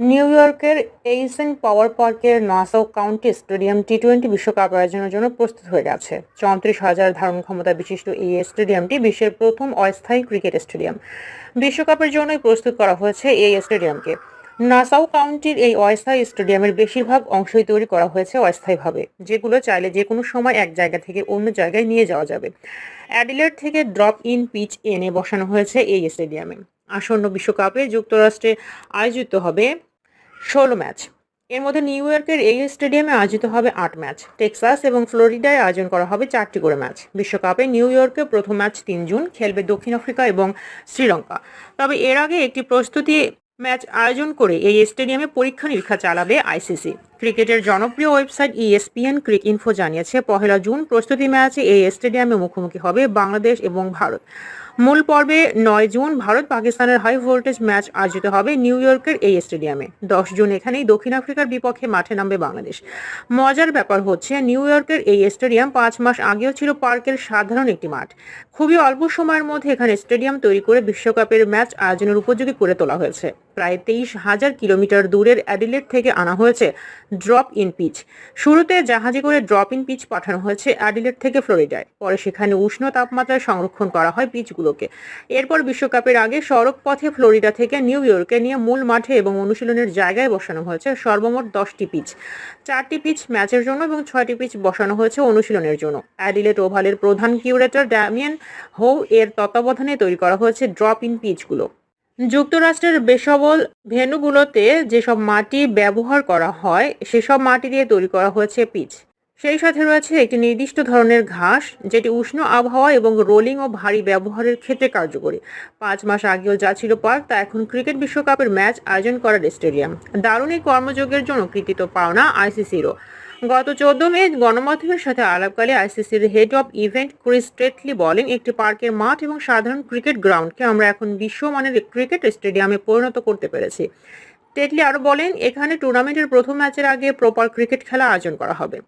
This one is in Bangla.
নিউ ইয়র্কের এইসেন পাওয়ার পার্কের Nassau County stadium T twenty বিশ্বকাপ আয়োজনের জন্য প্রস্তুত হয়ে গেছে। চৌত্রিশ হাজার ধারণ ক্ষমতা বিশিষ্ট এই স্টেডিয়ামটি বিশ্বের প্রথম অস্থায়ী ক্রিকেট স্টেডিয়াম। বিশ্বকাপের জন্যই প্রস্তুত করা হয়েছে এই স্টেডিয়ামকে। নাসাও কাউন্টির এই অস্থায়ী স্টেডিয়ামের বেশিরভাগ অংশই তৈরি করা হয়েছে অস্থায়ীভাবে, যেগুলো চাইলে যে কোনো সময় এক জায়গা থেকে অন্য জায়গায় নিয়ে যাওয়া যাবে। অ্যাডিলেট থেকে ড্রপ ইন পিচ এনে বসানো হয়েছে এই স্টেডিয়ামে। আসন্ন বিশ্বকাপে যুক্তরাষ্ট্রে আয়োজিত হবে ষোলো ম্যাচ। এর মধ্যে নিউ ইয়র্কের এই স্টেডিয়ামে আয়োজিত হবে আট ম্যাচ। টেক্সাস এবং ফ্লোরিডায় আয়োজন করা হবে চারটি করে ম্যাচ। বিশ্বকাপে নিউ ইয়র্কে প্রথম ম্যাচ তিন জুন, খেলবে দক্ষিণ আফ্রিকা এবং শ্রীলঙ্কা। তবে এর আগে একটি প্রস্তুতি ম্যাচ আয়োজন করে এই স্টেডিয়ামে পরীক্ষা নিরীক্ষা চালাবে আইসিসি। ক্রিকেটের জনপ্রিয় ওয়েবসাইট ইএসপিএন ক্রিক ইনফো জানিয়েছে, পহেলা জুন প্রস্তুতি ম্যাচে এই স্টেডিয়ামে মুখোমুখি হবে বাংলাদেশ এবং ভারত। মূল পর্বে নয় জুন ভারত পাকিস্তানের হাই ভোল্টেজ ম্যাচ আয়োজিত হবে নিউ ইয়র্কের এই স্টেডিয়ামে। দশ জুন এখানেই দক্ষিণ আফ্রিকার বিপক্ষে মাঠে নামবে বাংলাদেশ। মজার ব্যাপার হচ্ছে, নিউ ইয়র্কের এই স্টেডিয়াম পাঁচ মাস আগেও ছিল পার্কের সাধারণ একটি মাঠ। খুবই অল্প সময়ের মধ্যে এখানে স্টেডিয়াম তৈরি করে বিশ্বকাপের ম্যাচ আয়োজনের উপযোগী করে তোলা হয়েছে। প্রায় তেইশ হাজার কিলোমিটার দূরের অ্যাডিলেট থেকে আনা হয়েছে ড্রপ ইন পিচ শুরুতে জাহাজে করে ড্রপ ইন পিচ পাঠানো হয়েছে অ্যাডিলেট থেকে ফ্লোরিডায়। পরে সেখানে উষ্ণ তাপমাত্রায় সংরক্ষণ করা হয় পিচগুলোকে এরপর বিশ্বকাপের আগে সড়ক পথে ফ্লোরিডা থেকে নিউ ইয়র্কে নিয়ে মূল মাঠে এবং অনুশীলনের জায়গায় বসানো হয়েছে সর্বমোট দশটি পিচ। চারটি পিচ ম্যাচের জন্য এবং ছয়টি পিচ বসানো হয়েছে অনুশীলনের জন্য। অ্যাডিলেট ওভালের প্রধান কিউরেটর ড্যামিয়ান হো এর তত্ত্বাবধানে তৈরি করা হয়েছে ড্রপ ইন পিচগুলো। যুক্তরাষ্ট্রের বেসবল ভেন্যুগুলোতে যেসব মাটি ব্যবহার করা হয়, সেসব মাটি দিয়ে তৈরি করা হয়েছে পিচ। সেই সাথে রয়েছে একটি নির্দিষ্ট ধরনের ঘাস, যেটি উষ্ণ আবহাওয়া এবং রোলিং ও ভারী ব্যবহারের ক্ষেত্রে কার্যকরী। পাঁচ মাস আগেও যা ছিল পার্ক, তা এখন ক্রিকেট বিশ্বকাপের ম্যাচ আয়োজন করার স্টেডিয়াম। দারুণ এই কর্মযোগের জন্য কৃতিত্ব পাওনা আইসিসিরও। গত চোদ্দ মে গণমাধ্যমের সাথে আলাপকালে আইসিসির হেড অব ইভেন্ট ক্রিস স্ট্রেটলি বলেন, একটি পার্কের মাঠ এবং সাধারণ ক্রিকেট গ্রাউন্ডকে আমরা এখন বিশ্বমানের ক্রিকেট স্টেডিয়ামে পরিণত করতে পেরেছি। টেটলি আরও বলেন, এখানে টুর্নামেন্টের প্রথম ম্যাচের আগে প্রপার ক্রিকেট খেলা আয়োজন করা হবে।